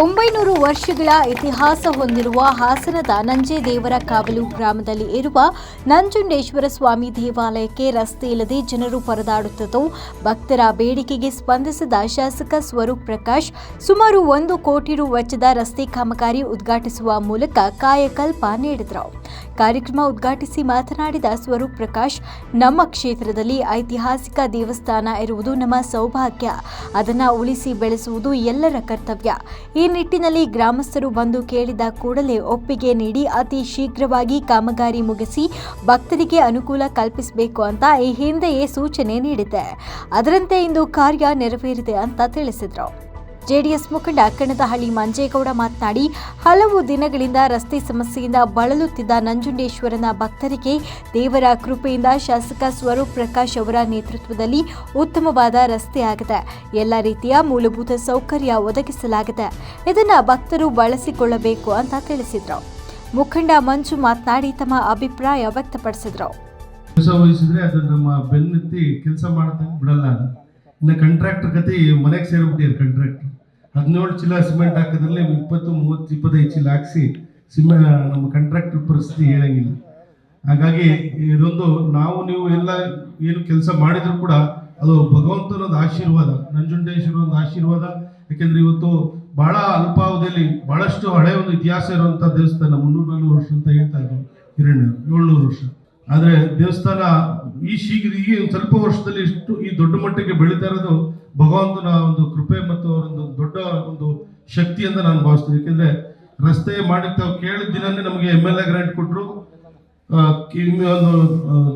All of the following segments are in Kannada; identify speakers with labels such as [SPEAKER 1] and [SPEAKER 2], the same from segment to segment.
[SPEAKER 1] ಒಂಬೈನೂರು ವರ್ಷಗಳ ಇತಿಹಾಸ ಹೊಂದಿರುವ ಹಾಸನದ ನಂಜೇದೇವರ ಕಾವಲು ಗ್ರಾಮದಲ್ಲಿ ಇರುವ ನಂಜುಂಡೇಶ್ವರ ಸ್ವಾಮಿ ದೇವಾಲಯಕ್ಕೆ ರಸ್ತೆ ಇಲ್ಲದೆ ಜನರು ಪರದಾಡುತ್ತಿದ್ದು, ಭಕ್ತರ ಬೇಡಿಕೆಗೆ ಸ್ಪಂದಿಸಿದ ಶಾಸಕ ಸ್ವರೂಪ್ ಪ್ರಕಾಶ್ ಸುಮಾರು ಒಂದು ಕೋಟಿ ರು ವೆಚ್ಚದ ರಸ್ತೆ ಕಾಮಗಾರಿ ಉದ್ಘಾಟಿಸುವ ಮೂಲಕ ಕಾಯಕಲ್ಪ ನೀಡಿದರು. ಕಾರ್ಯಕ್ರಮ ಉದ್ಘಾಟಿಸಿ ಮಾತನಾಡಿದ ಸ್ವರೂಪ್ ಪ್ರಕಾಶ್, ನಮ್ಮ ಕ್ಷೇತ್ರದಲ್ಲಿ ಐತಿಹಾಸಿಕ ದೇವಸ್ಥಾನ ಇರುವುದು ನಮ್ಮ ಸೌಭಾಗ್ಯ. ಅದನ್ನು ಉಳಿಸಿ ಬೆಳೆಸುವುದು ಎಲ್ಲರ ಕರ್ತವ್ಯ. ಈ ನಿಟ್ಟಿನಲ್ಲಿ ಗ್ರಾಮಸ್ಥರು ಬಂದು ಕೇಳಿದ ಕೂಡಲೇ ಒಪ್ಪಿಗೆ ನೀಡಿ ಅತಿ ಶೀಘ್ರವಾಗಿ ಕಾಮಗಾರಿ ಮುಗಿಸಿ ಭಕ್ತರಿಗೆ ಅನುಕೂಲ ಕಲ್ಪಿಸಬೇಕು ಅಂತ ಈ ಹಿಂದೆಯೇ ಸೂಚನೆ ನೀಡಿದೆ ಅದರಂತೆ ಇಂದು ಕಾರ್ಯ ನೆರವೇರಿದೆ ಅಂತ ತಿಳಿಸಿದರು. ಜೆಡಿಎಸ್ ಮುಖಂಡ ಕಣದಹಳ್ಳಿ ಮಂಜೇಗೌಡ ಮಾತನಾಡಿ, ಹಲವು ದಿನಗಳಿಂದ ರಸ್ತೆ ಸಮಸ್ಯೆಯಿಂದ ಬಳಲುತ್ತಿದ್ದ ನಂಜುಂಡೇಶ್ವರನ ಭಕ್ತರಿಗೆ ದೇವರ ಕೃಪೆಯಿಂದ ಶಾಸಕ ಸ್ವರೂಪ್ ಪ್ರಕಾಶ್ ಅವರ ನೇತೃತ್ವದಲ್ಲಿ ಉತ್ತಮವಾದ ರಸ್ತೆ ಆಗಿದೆ. ಎಲ್ಲ ರೀತಿಯ ಮೂಲಭೂತ ಸೌಕರ್ಯ ಒದಗಿಸಲಾಗಿದೆ. ಇದನ್ನು ಭಕ್ತರು ಬಳಸಿಕೊಳ್ಳಬೇಕು ಅಂತ ತಿಳಿಸಿದರು. ಮುಖಂಡ ಮಂಜು ಮಾತನಾಡಿ, ತಮ್ಮ ಅಭಿಪ್ರಾಯ ವ್ಯಕ್ತಪಡಿಸಿದರು.
[SPEAKER 2] ಕೆಲಸ ಮಾಡತಕ್ಕ ಬಿಡಲ್ಲ ಇನ್ನು ಕಾಂಟ್ರಾಕ್ಟರ್ ಕತೆ ಮನೆಗೆ ಸೇರ್ಬಿಟ್ಟಿದ್ದಾರೆ ಕಾಂಟ್ರಾಕ್ಟರ್ ಹದಿನೇಳು ಚೀಲ ಸಿಮೆಂಟ್ ಹಾಕೋದ್ರಲ್ಲಿ ಇಪ್ಪತ್ತು, ಮೂವತ್ತು, ಇಪ್ಪತ್ತೈದು ಚೀಲ ಹಾಕಿಸಿ ಸಿಮೆ, ನಮ್ಮ ಕಾಂಟ್ರಾಕ್ಟರ್ ಪರಿಸ್ಥಿತಿ ಹೇಳಂಗಿಲ್ಲ. ಹಾಗಾಗಿ ಇದೊಂದು ನಾವು, ನೀವು ಎಲ್ಲ ಏನು ಕೆಲಸ ಮಾಡಿದ್ರು ಕೂಡ ಅದು ಭಗವಂತನ ಒಂದು ಆಶೀರ್ವಾದ ನಂಜುಂಡೇಶ್ವರ ಒಂದು ಆಶೀರ್ವಾದ. ಯಾಕೆಂದ್ರೆ ಇವತ್ತು ಬಹಳ ಅಲ್ಪಾವಧಿಯಲ್ಲಿ ಬಹಳಷ್ಟು ಹಳೆ ಒಂದು ಇತಿಹಾಸ ಇರುವಂಥ ದೇವಸ್ಥಾನ ಮುನ್ನೂರ ನಾಲ್ಕು ವರ್ಷ ಅಂತ ಹೇಳ್ತಾ ಇದ್ರು ಹಿರಣ್ಯ ಏಳ್ನೂರು ವರ್ಷ. ಆದ್ರೆ ದೇವಸ್ಥಾನ ಈ ಶೀಘ್ರ, ಈ ಸ್ವಲ್ಪ ವರ್ಷದಲ್ಲಿ ಇಷ್ಟು ಈ ದೊಡ್ಡ ಮಟ್ಟಕ್ಕೆ ಬೆಳೀತಾ ಇರೋದು ಭಗವಂತನ ಒಂದು ಕೃಪೆ ಮತ್ತು ಅವರೊಂದು ದೊಡ್ಡ ಒಂದು ಶಕ್ತಿ ಅಂತ ನಾನು ಭಾವಿಸ್ತೀನಿ ಯಾಕೆಂದ್ರೆ ರಸ್ತೆ ಮಾಡಿ ತಾವು ಕೇಳಿದ ದಿನನೇ ನಮಗೆ ಎಂ ಎಲ್ ಎ ಗ್ರಾಂಟ್ ಕೊಟ್ಟರು ಒಂದು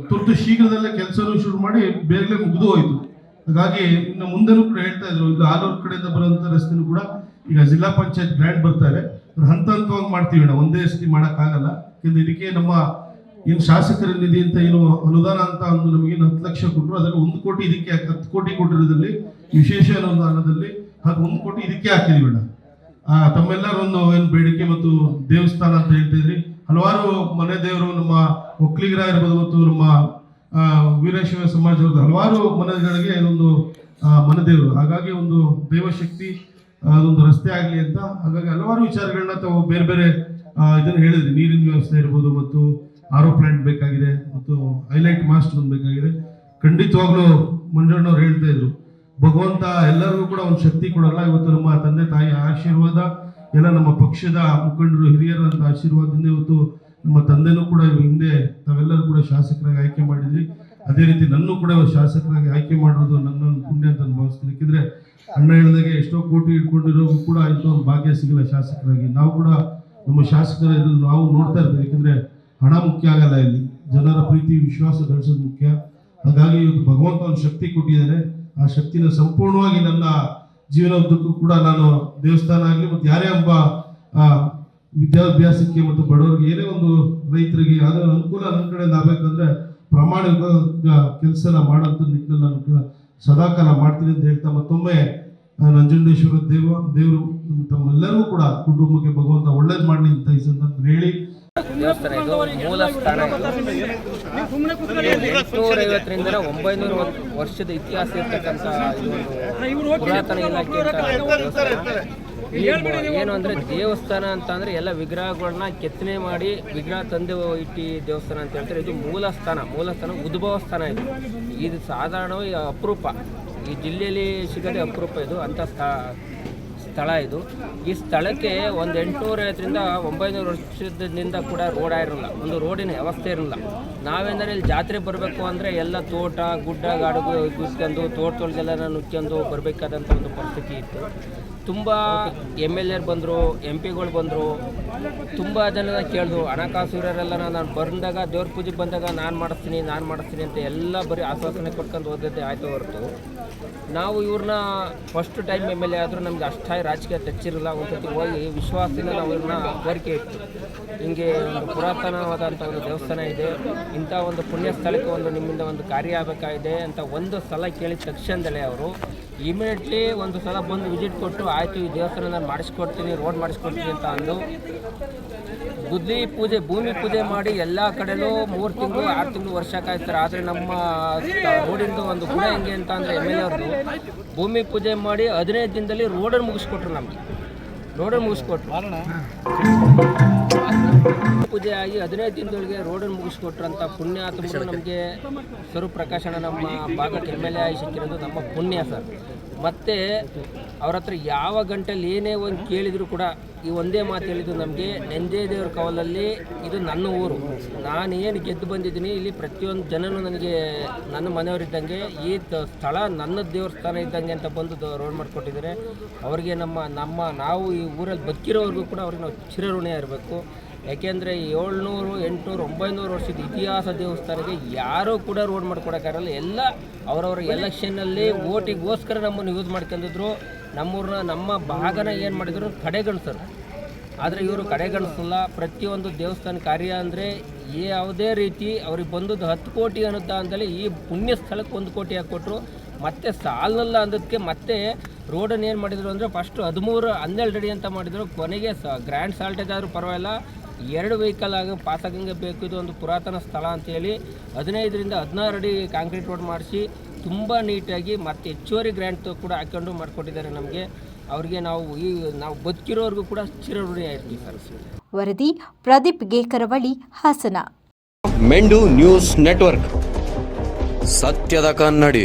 [SPEAKER 2] ತುರ್ತು ಶೀಘ್ರದಲ್ಲೇ ಕೆಲಸನೂ ಶುರು ಮಾಡಿ ಬೇಗನೆ ಮುಗಿದು ಹೋಯಿತು. ಹಾಗಾಗಿ ಇನ್ನು ಮುಂದೆನೂ ಕೂಡ ಹೇಳ್ತಾ ಇದ್ರು. ಇದು ಆಲೂರು ಕಡೆಯಿಂದ ಬರುವಂತ ರಸ್ತೆನೂ ಕೂಡ ಈಗ ಜಿಲ್ಲಾ ಪಂಚಾಯತ್ ಗ್ರಾಂಟ್ ಬರ್ತಾರೆ ಹಂತ ಹಂತವಾಗಿ ಮಾಡ್ತೀವಿ ನಾವು. ಒಂದೇ ಸತಿ ಮಾಡೋಕ್ಕಾಗಲ್ಲ. ಯಾಕಂದ್ರೆ ಇದಕ್ಕೆ ನಮ್ಮ ಏನು ಶಾಸಕರ ನಿಧಿ ಅಂತ ಏನು ಅನುದಾನ ಅಂತ ಒಂದು ನಮಗೆ ಹತ್ತು ಲಕ್ಷ ಕೊಟ್ಟರು ಅದರಲ್ಲಿ ಒಂದು ಕೋಟಿ ಇದಕ್ಕೆ ಹತ್ತು ಕೋಟಿ ಕೊಟ್ಟಿರೋದ್ರಲ್ಲಿ ವಿಶೇಷ ಅನುದಾನದಲ್ಲಿ ಒಂದು ಕೋಟಿ ಇದಕ್ಕೆ ಹಾಕಿದ್ವಿ ಮೇಡಮ್. ತಮ್ಮೆಲ್ಲರೂ ಏನು ಬೇಡಿಕೆ ಮತ್ತು ದೇವಸ್ಥಾನ ಅಂತ ಹೇಳ್ತಿದ್ರಿ. ಹಲವಾರು ಮನೆ ದೇವರು ನಮ್ಮ ಒಕ್ಕಲಿಗರ ಇರ್ಬೋದು ಮತ್ತು ನಮ್ಮ ವೀರಶಿವ ಸಮಾಜದ ಹಲವಾರು ಮನೆಗಳಿಗೆ ಇದೊಂದು ಮನೆ ದೇವರು. ಹಾಗಾಗಿ ಒಂದು ದೇವಶಕ್ತಿ ಅದೊಂದು ರಸ್ತೆ ಆಗಲಿ ಅಂತ ಹಾಗಾಗಿ ಹಲವಾರು ವಿಚಾರಗಳನ್ನ ತಾವು ಬೇರೆ ಬೇರೆ ಇದನ್ನು ಇದನ್ನ ಹೇಳಿದ್ರಿ. ನೀರಿನ ವ್ಯವಸ್ಥೆ ಇರ್ಬೋದು ಮತ್ತು ಆರೋ ಪ್ಲಾಂಟ್ ಬೇಕಾಗಿದೆ ಮತ್ತು ಹೈಲೈಟ್ ಮಾಸ್ಟ್ ಒಂದು ಬೇಕಾಗಿದೆ. ಖಂಡಿತವಾಗ್ಲೂ ಮಂಜಣ್ಣವ್ರು ಹೇಳ್ತಾ ಇದ್ರು. ಭಗವಂತ ಎಲ್ಲರಿಗೂ ಕೂಡ ಒಂದು ಶಕ್ತಿ ಕೊಡಲ್ಲ. ಇವತ್ತು ನಮ್ಮ ತಂದೆ ತಾಯಿ ಆಶೀರ್ವಾದ, ಎಲ್ಲ ನಮ್ಮ ಪಕ್ಷದ ಮುಖಂಡರು, ಹಿರಿಯರಂತ ಆಶೀರ್ವಾದದಿಂದ ಇವತ್ತು ನಮ್ಮ ತಂದೆನೂ ಕೂಡ ಹಿಂದೆ ತಾವೆಲ್ಲರೂ ಕೂಡ ಶಾಸಕರಾಗಿ ಆಯ್ಕೆ ಮಾಡಿದ್ವಿ. ಅದೇ ರೀತಿ ನನ್ನೂ ಕೂಡ ಶಾಸಕರಾಗಿ ಆಯ್ಕೆ ಮಾಡಿರೋದು ನನ್ನ ಪುಣ್ಯ ಅಂತ ಭಾವಿಸ್ತೀನಿ ಯಾಕಂದ್ರೆ ಅಣ್ಣ ಹೇಳಿದಾಗೆ ಎಷ್ಟೋ ಕೋಟಿ ಇಟ್ಕೊಂಡಿರೋ ಕೂಡ ಇಂಥ ಭಾಗ್ಯ ಸಿಗಲ್ಲ ಶಾಸಕರಾಗಿ. ನಾವು ಕೂಡ ನಮ್ಮ ಶಾಸಕರ ನಾವು ನೋಡ್ತಾ ಇರ್ತೀವಿ. ಯಾಕಂದ್ರೆ ಹಣ ಮುಖ್ಯ ಆಗಲ್ಲ ಇಲ್ಲಿ. ಜನರ ಪ್ರೀತಿ, ವಿಶ್ವಾಸ ಗಳಿಸೋದು ಮುಖ್ಯ. ಹಾಗಾಗಿ ಇವತ್ತು ಭಗವಂತ ಒಂದು ಶಕ್ತಿ ಕೊಟ್ಟಿದ್ದಾನೆ ಆ ಶಕ್ತಿನ ಸಂಪೂರ್ಣವಾಗಿ ನನ್ನ ಜೀವನೋದ್ದಕ್ಕೂ ಕೂಡ ನಾನು ದೇವಸ್ಥಾನ ಆಗಲಿ ಮತ್ತು ಯಾರೇ ಒಬ್ಬ ವಿದ್ಯಾಭ್ಯಾಸಕ್ಕೆ ಮತ್ತು ಬಡವರಿಗೆ ಏನೇ ಒಂದು ರೈತರಿಗೆ ಯಾವುದೇ ಅನುಕೂಲ ನನ್ನ ಕಡೆಯಿಂದ ಆಗಬೇಕಂದ್ರೆ ಪ್ರಾಮಾಣಿಕ ಕೆಲಸನ ಮಾಡೋಂಥ ನಿಟ್ಟಿನಲ್ಲಿ ನಾನು ಸದಾಕಾಲ ಮಾಡ್ತೀನಿ ಅಂತ ಹೇಳ್ತಾ ಮತ್ತೊಮ್ಮೆ ನಂಜುಂಡೇಶ್ವರ ದೇವ, ದೇವರು ತಮ್ಮೆಲ್ಲರಿಗೂ ಕೂಡ ಕುಟುಂಬಕ್ಕೆ ಭಗವಂತ ಒಳ್ಳೇದು ಮಾಡಲಿ ಅಂತ ಈ ಸಂದರ್ಭದಲ್ಲಿ ಹೇಳಿ
[SPEAKER 3] ದೇವಸ್ಥಾನ ಇದು ಮೂಲ ಸ್ಥಾನ ಎಂಟುನೂರ ಐವತ್ತರಿಂದ ಒಂಬೈನೂರ ವರ್ಷದ ಇತಿಹಾಸ ಇರ್ತಕ್ಕಂಥ ಇದು ಒಂದು ಪುರಾತನ ಇಲಾಖೆ ಏನು ಅಂದ್ರೆ ದೇವಸ್ಥಾನ ಅಂತ ಅಂದ್ರೆ ಎಲ್ಲ ವಿಗ್ರಹಗಳನ್ನ ಕೆತ್ತನೆ ಮಾಡಿ ವಿಗ್ರಹ ತಂದೆ ಇಟ್ಟಿ ದೇವಸ್ಥಾನ ಅಂತ ಹೇಳ್ತಾರೆ. ಇದು ಮೂಲ ಸ್ಥಾನ ಮೂಲ ಸ್ಥಾನ ಉದ್ಭವ ಸ್ಥಾನ ಇದು. ಇದು ಸಾಧಾರಣವಾಗಿ ಅಪರೂಪ. ಈ ಜಿಲ್ಲೆಯಲ್ಲಿ ಸಿಗದೆ ಅಪರೂಪ ಇದು. ಅಂತ ಸ್ಥಳ ಇದು. ಈ ಸ್ಥಳಕ್ಕೆ ಒಂದು ಎಂಟುನೂರ ಐವತ್ತರಿಂದ ಒಂಬೈನೂರು ವರ್ಷದಿಂದ ಕೂಡ ರೋಡ್ ಇರಲ್ಲ ಒಂದು ರೋಡಿನ ವ್ಯವಸ್ಥೆ ಇರಲಿಲ್ಲ ನಾವೇನಾದ್ರೆ ಇಲ್ಲಿ ಜಾತ್ರೆ ಬರಬೇಕು ಅಂದರೆ ಎಲ್ಲ ತೋಟ, ಗುಡ್ಡ ಗಾಡು ಗುಸ್ಕೊಂಡು ತೋಟದೊಳಗೆಲ್ಲ ನುಚ್ಕೊಂಡು ಬರಬೇಕಾದಂಥ ಒಂದು ಪರಿಸ್ಥಿತಿ ಇತ್ತು. ತುಂಬ ಎಂ ಎಲ್ ಎರ್ ಬಂದರು ಎಂ ಪಿಗಳು ಬಂದರು ತುಂಬ ಜನ ಕೇಳಿದ್ರು ಹಣಕಾಸು ಇರೋರೆಲ್ಲ ನಾನು ಬಂದಾಗ, ದೇವ್ರ ಪೂಜೆಗೆ ಬಂದಾಗ ನಾನು ಮಾಡಿಸ್ತೀನಿ ನಾನು ಮಾಡಿಸ್ತೀನಿ ಅಂತ ಎಲ್ಲ ಬರೀ ಆಶ್ವಾಸನೆ ಕೊಟ್ಕೊಂಡು ಓದಿದ್ದೆ ಆಯಿತು ಹೊರತು. ನಾವು ಇವ್ರನ್ನ first time M L A ಆದರೂ ನಮ್ಗೆ ಅಷ್ಟಾಗಿ ರಾಜಕೀಯ ತೆಚ್ಚಿರಲ್ಲ, ಒಂದ್ಸತಿ ಹೋಗಿ ವಿಶ್ವಾಸದಿಂದ ನಾವು ಇವ್ರನ್ನ ಕೋರಿಕೆ ಇಟ್ಟು. ಹಿಂಗೆ ಒಂದು ಪುರಾತನವಾದಂಥ ಒಂದು ದೇವಸ್ಥಾನ ಇದೆ, ಇಂಥ ಒಂದು ಪುಣ್ಯ ಸ್ಥಳಕ್ಕೆ ಒಂದು ನಿಮ್ಮಿಂದ ಒಂದು ಕಾರ್ಯ ಆಗಬೇಕಾಗಿದೆ ಅಂತ ಒಂದು ಸಲ ಕೇಳಿದ ತಕ್ಷಣದಲ್ಲೇ ಅವರು, ಇಮಿಡಿಯೇಟ್ಲಿ ಒಂದು ಸಲ ಬಂದು ವಿಸಿಟ್ ಕೊಟ್ಟು, ಆಯಿತು, ಈ ದೇವಸ್ಥಾನ ನಾನು ಮಾಡಿಸ್ಕೊಡ್ತೀನಿ, ರೋಡ್ ಮಾಡಿಸ್ಕೊಡ್ತೀನಿ ಅಂತ ಅಂದು ಗುದ್ಲಿ ಪೂಜೆ, ಭೂಮಿ ಪೂಜೆ ಮಾಡಿ ಎಲ್ಲ ಕಡೆಯೂ ಮೂರು ತಿಂಗಳು, ಆರು ತಿಂಗಳು ವರ್ಷ ಕಾಯ್ತಾರೆ. ಆದರೆ ನಮ್ಮ ರೋಡಿಂದು ಒಂದು ಗುಣ ಹೆಂಗೆ ಅಂತ ಅಂದರೆ ಎಂ ಎಲ್ ಭೂಮಿ ಪೂಜೆ ಮಾಡಿ ಹದಿನೈದು ದಿನದಲ್ಲಿ ರೋಡನ್ನು ಮುಗಿಸ್ಕೊಟ್ರು ನಮಗೆ. ರೋಡನ್ನು ಮುಗಿಸ್ಕೊಟ್ರು. ಪೂಜೆ ಆಗಿ ಹದಿನೈದು ದಿನದೊಳಗೆ ರೋಡನ್ನು ಮುಗಿಸ್ಕೊಟ್ರಂಥ ಪುಣ್ಯ ತುಂಬ ನಮಗೆ ಸ್ವರೂಪ್ ಪ್ರಕಾಶನ ನಮ್ಮ ಭಾಗಕ್ಕೆ ಎಂ ಎಲ್ ಎ ನಮ್ಮ ಪುಣ್ಯ ಸರ್. ಮತ್ತು ಅವ್ರ ಹತ್ರ ಯಾವ ಗಂಟೆಯಲ್ಲಿ ಏನೇ ಒಂದು ಕೇಳಿದರೂ ಕೂಡ ಈ ಒಂದೇ ಮಾತು ಹೇಳಿದ್ದು ನಮಗೆ, ನೆಂಜೆ ದೇವ್ರ ಕವಲಲ್ಲಿ ಇದು ನನ್ನ ಊರು. ನಾನು ಏನು ಗೆದ್ದು ಬಂದಿದ್ದೀನಿ, ಇಲ್ಲಿ ಪ್ರತಿಯೊಂದು ಜನನು ನನಗೆ ನನ್ನ ಮನೆಯವರಿದ್ದಂಗೆ, ಈ ಸ್ಥಳ ನನ್ನ ದೇವಸ್ಥಾನ ಇದ್ದಂಗೆ ಅಂತ ಬಂದು ರೋಡ್ ಮಾಡಿಕೊಟ್ಟಿದ್ದಾರೆ. ಅವರಿಗೆ ನಮ್ಮ ನಮ್ಮ ನಾವು ಈ ಊರಲ್ಲಿ ಬದುಕಿರೋವರೆಗೂ ಕೂಡ ಅವ್ರಿಗೆ ನಾವು ಚಿರಋಣಿ ಇರಬೇಕು ಯಾಕೆಂದರೆ ಏಳ್ನೂರು, ಎಂಟುನೂರು, ಒಂಬೈನೂರು ವರ್ಷದ ಇತಿಹಾಸ ದೇವಸ್ಥಾನಕ್ಕೆ ಯಾರೂ ಕೂಡ ರೋಡ್ ಮಾಡ್ಕೊಡೋಕ್ಕಾಗಲ್ಲ. ಎಲ್ಲ ಅವರವರ ಎಲೆಕ್ಷನ್ನಲ್ಲಿ ಓಟಿಗೋಸ್ಕರ ನಮ್ಮನ್ನು ಯೂಸ್ ಮಾಡ್ಕೊಂಡಿದ್ರು. ನಮ್ಮೂರನ್ನ ನಮ್ಮ ಭಾಗನ ಏನು ಮಾಡಿದ್ರು ಕಡೆಗಣಿಸರು ಆದರೆ ಇವರು ಕಡೆಗಣಿಸಲ್ಲ. ಪ್ರತಿಯೊಂದು ದೇವಸ್ಥಾನ ಕಾರ್ಯ ಅಂದರೆ ಯಾವುದೇ ರೀತಿ ಅವ್ರಿಗೆ ಬಂದದ್ದು ಹತ್ತು ಕೋಟಿ ಅನುದಾನದಲ್ಲಿ ಈ ಪುಣ್ಯ ಸ್ಥಳಕ್ಕೆ ಒಂದು ಕೋಟಿ ಹಾಕ್ಕೊಟ್ರು. ಮತ್ತೆ ಸಾಲಲ್ಲ ಅಂದದಕ್ಕೆ ಮತ್ತೆ ರೋಡನ್ನು ಏನು ಮಾಡಿದರು ಅಂದರೆ ಫಸ್ಟು ಹದಿಮೂರು, ಹನ್ನೆರಡು ಅಡಿ ಅಂತ ಮಾಡಿದರು. ಕೊನೆಗೆ ಸ ಗ್ರ್ಯಾಂಡ್ ಸಾಲ್ಟೇಜ್ ಆದರೂ ಪರವಾಗಿಲ್ಲ. ಎರಡು ವೆಹಿಕಲ್ ಆಗ ಪಾಸಾಗಂಗೆ ಬೇಕು. ಇದು ಒಂದು ಪುರಾತನ ಸ್ಥಳ ಅಂತೇಳಿ ಹದಿನೈದರಿಂದ ಹದಿನಾರು ಅಡಿ ಕಾಂಕ್ರೀಟ್ ರೋಡ್ ಮಾಡಿಸಿ ತುಂಬ ನೀಟಾಗಿ ಮತ್ತು ಹೆಚ್ಚುವರಿ ಗ್ರ್ಯಾಂಟ್ ಕೂಡ ಹಾಕ್ಕೊಂಡು ಮಾಡಿಕೊಟ್ಟಿದ್ದಾರೆ ನಮಗೆ. ಅವ್ರಿಗೆ ನಾವು ಈ ನಾವು ಬದುಕಿರೋರ್ಗೂ ಕೂಡ ಚಿರಋಣಿ ಆಯಿರ್ತೀವಿ ಸರ್.
[SPEAKER 1] ವರದಿ ಪ್ರದೀಪ್ ಗೇಕರವಳಿ ಹಾಸನ.
[SPEAKER 4] ಮೆಂಡು ನ್ಯೂಸ್ ನೆಟ್ವರ್ಕ್. ಸತ್ಯದ ಕನ್ನಡಿ.